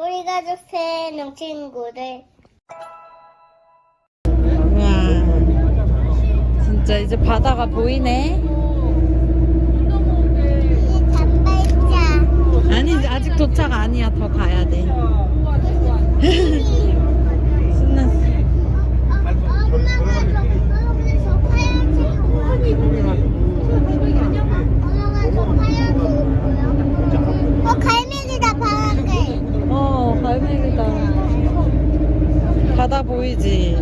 우리 가족 새놈 친구들. 우와. 진짜 이제 바다가 보이네. 이. 아니, 아직 도착 아니야. 더 가야 돼. 신났어. 엄마가 저 파란색 엄마가 저 파란색 어 갈매기다 파란색. 어, 갈매기다. 바다 보이지?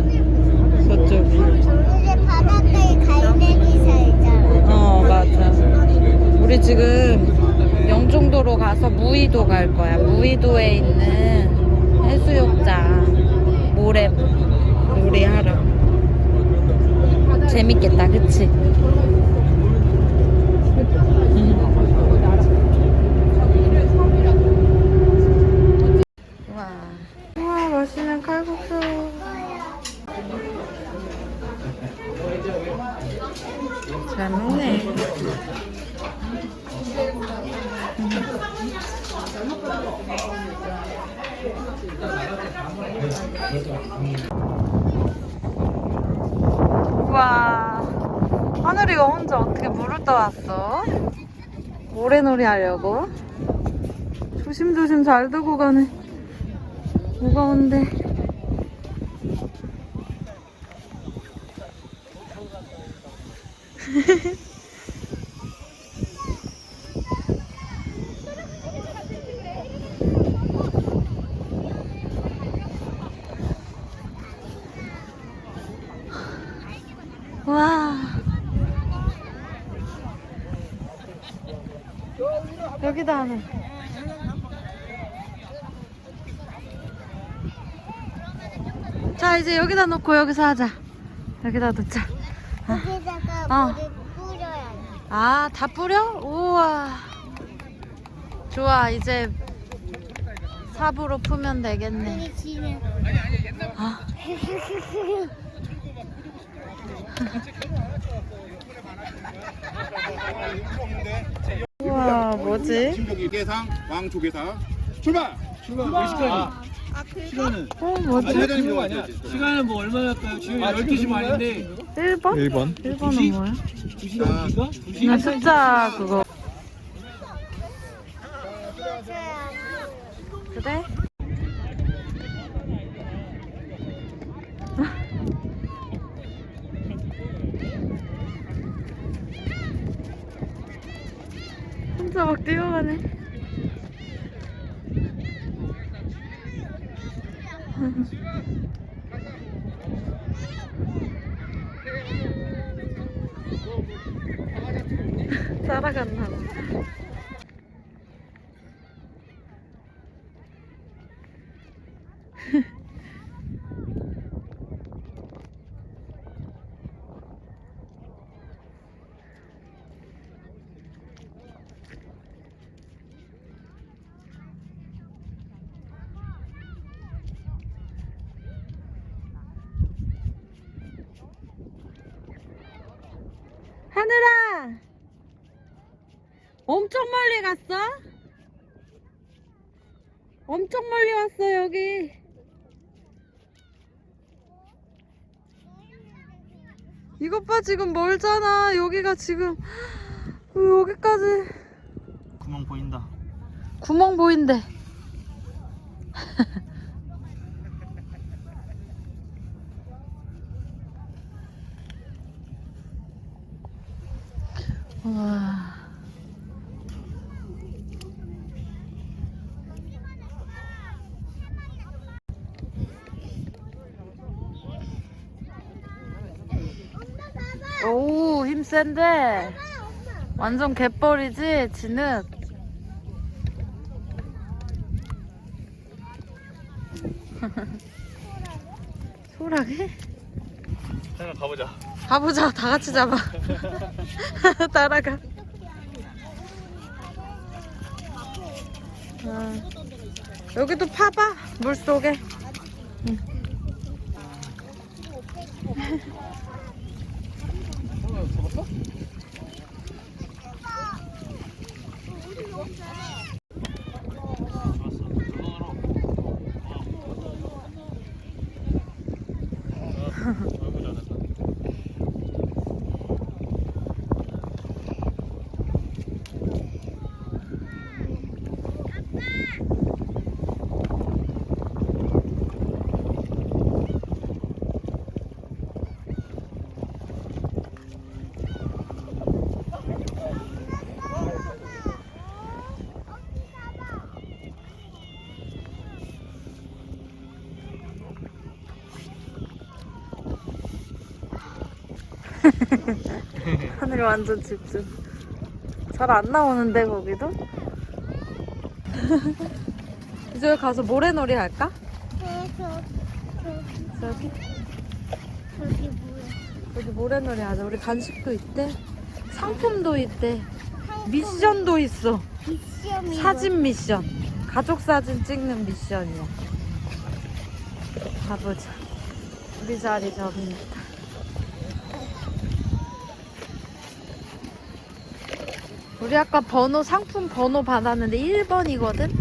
저쪽이. 이제 바닷가에 갈매기 살잖아. 어, 맞아. 우리 지금 영종도로 가서 무의도 갈 거야. 무의도에 있는 해수욕장 모래 놀이하러. 재밌겠다, 그치? 와, 와 맛있는 칼국수. 잘 먹네. 우와, 하늘이가 혼자 어떻게 물을 떠왔어? 모래놀이 하려고? 조심조심 잘 두고 가네. 무거운데. 와. 여기다 하네. 자, 이제 여기다 놓고 여기서 하자. 여기다 놓자. 거기다가 어. 물을 뿌려야 돼. 아, 다 뿌려? 우와. 좋아, 이제 삽으로 풀면 되겠네. 우리 집에 아, 우 와, 뭐지? 신경기 계상 왕조계사 출발! 출발 몇 시까지? 시간은? 어, 아니, 뭐지? 회장님 거 아니야? 시간은 뭐 얼마나 할까요? 지금 12시 반인데 1번? 1번 1번은 뭐야? 2시 넘기가? 2시 아, 숫자 그거. 그래? 혼자 막 뛰어 가네. 따라갔나 봐. 하늘아! 엄청 멀리 갔어? 엄청 멀리 왔어, 여기. 이것 봐, 지금 멀잖아. 여기가 지금, 어, 여기까지. 구멍 보인다 구멍 보인대. 오, 힘 센데. 완전 갯벌이지, 진흙. 소라게? 잠깐 가보자 가보자, 다 같이 잡아. 따라가. 아, 여기도 파봐, 물 속에. 응. 아, 잡았어? 하늘이 완전 집중. 잘 안 나오는데 거기도? 이제 가서 모래놀이 할까? 네, 저, 저, 저기 저기 뭐야? 여기 모래놀이 하자. 우리 간식도 있대. 상품도 있대. 미션도 있어. 미션이 사진 미션. 가족 사진 찍는 미션이야. 가보자. 우리 자리 저기있다. 우리 아까 번호 상품 번호 받았는데 1번이거든.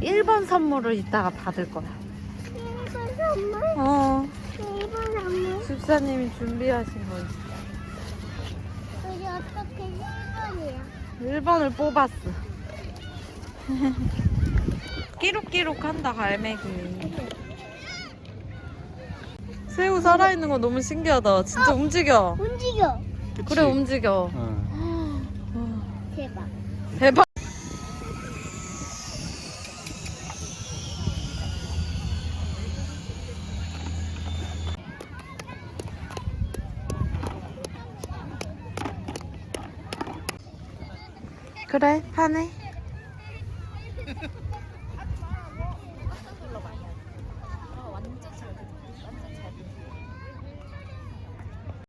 1번 선물을 이따가 받을 거야. 일본 선물? 어. 일본 선물? 집사님이 준비하신 거 있어. 우리 어떻게 1번이야? 1번을 뽑았어. 끼룩끼룩 한다, 갈매기. 새우 살아있는 거 너무 신기하다. 진짜 움직여. 움직여. 그래, 움직여. 어. 대박. 대박. 그래, 파네.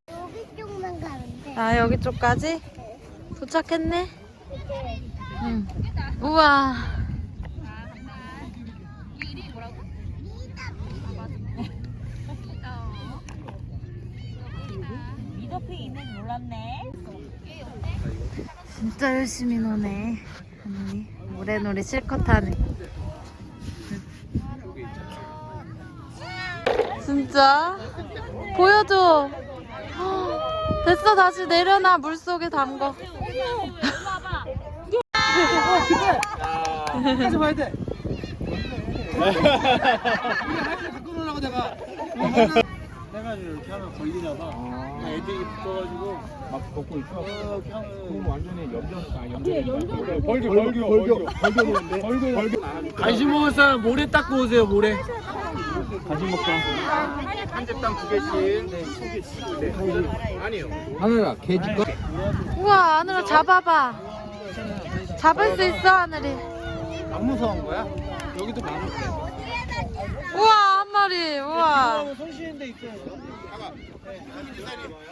여기. 아, 여기 쪽까지? 도착했네? 응. 우와. 진짜 열심히 노네. 언니. 모래놀이 실컷 하네. 진짜? 보여줘. 헉, 됐어, 다시 내려놔. 물 속에 담궈. 끝까지 봐야 돼. 갖고 놀라고 내가. 내가 이렇게 하면 걸리나 봐. 애들이 붙어가지고 막 걷고 있어. 이렇게 하면 완전히 염전 아 염전. 벌교 벌교 벌교 벌교 노는데. 벌교 벌교. 간식 먹을 사람 모래 닦고 오세요 모래. 간식 먹자. 한 집당 두 개씩. 네. 아니요. 하늘아 개지 거. 우와, 하늘아 잡아봐. 잡을 수 있어, 하늘이. 안 무서운 거야? 여기도 거야. 우와, 한 마리. 우와. 손 쉬는 데 있어요. 잡아.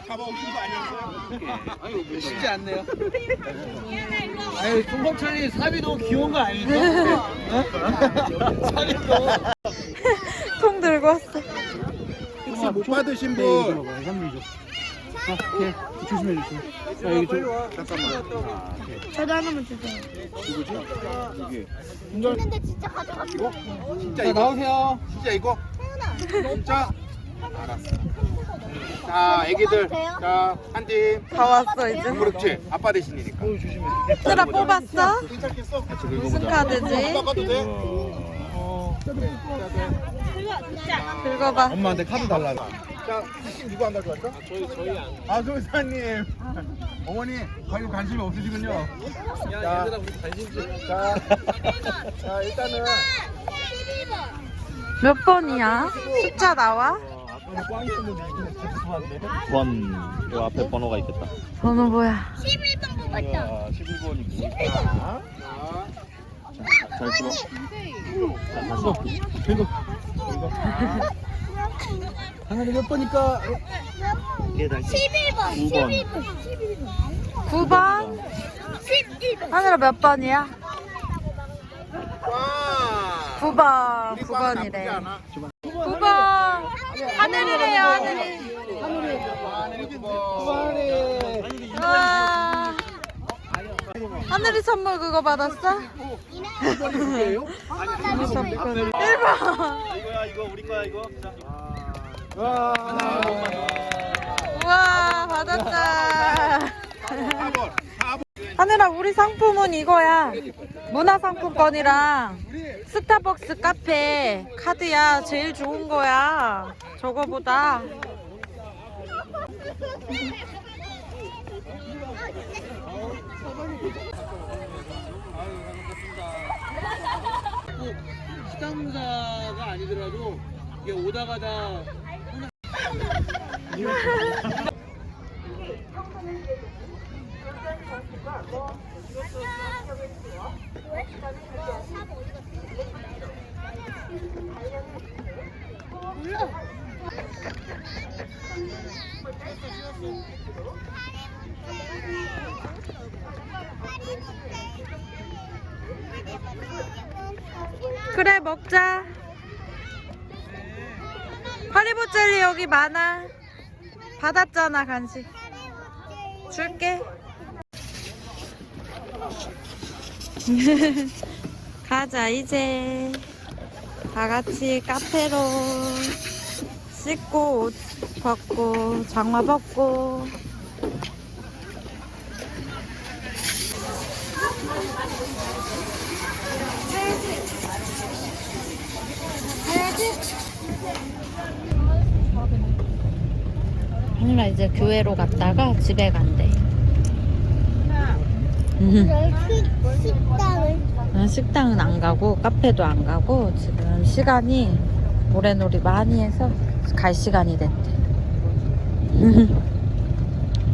잡아 오신 거 아니었어요? 아유 쉽지 않네요. 아유 송범찬이 삽이 너무 귀여운 거 아닙니까? 어? 삽이도. 통 들고 왔어. 혹시 못 받으신 네, 분? 조심해 주세요. 자 여기 좀. 잠깐만. 저도 하나만 주세요. 이게 근데 진짜. 이거? 진짜 자 이거? 나오세요. 진짜 이거? 진짜? 알았어. 자, 애기들. 자, 한 팀. 다 왔어, 이제. 그렇지. 아빠 대신이니까. 하늘아 뽑았어? 괜찮겠어? 무슨 카드지? 아빠 도 돼? 긁어봐. 엄마한테 카드 달라. 자, 사진 누구 안 가져왔죠? 저희 저희 안. 아, 조사님. 어머니, 관심 관심이 없으시군요. 야 자. 얘들아 우리 관심 좀. 자, 자 일단은 몇 번이야? 숫자 나와? 번, 요 앞에 번호가 있겠다. 번호 뭐야? 11번 뽑았다. 야, 11번이고. 자, 잘 찍어. 이거 하나는 몇 번이니까 11번. 9번. 11번. 9번? 11번. 하늘아 몇 번이야? 와. 9번. 우리 꽝 나쁘지 9번이래. 않아. 9번. 하늘이래요, 하늘이. 하늘이. 하늘이 선물 그거 받았어? 이거예요? 하늘 선물. 1번. 이거야, 이거 우리 거야, 이거. 자. 와. 우와, 받았다. 4번. 4번. 하늘아, 우리 상품은 이거야. 문화상품권이랑 스타벅스 카페 카드야. 제일 좋은 거야. 저거보다. 꼭 시장사가 아니더라도 이게 오다 가다. 그래 먹자. 하리보 젤리 여기 많아. 받았잖아 간식. 줄게. 가자 이제 다 같이 카페로 씻고 옷 벗고 장화 벗고 하늘아 이제 교회로 갔다가 집에 간대. 아, 식당은 안 가고 카페도 안 가고 지금 시간이 모래놀이 많이 해서 갈 시간이 됐대.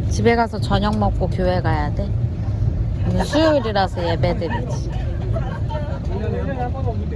집에 가서 저녁 먹고 교회 가야 돼. 오늘 수요일이라서 예배 드리지. 작년에 한번 못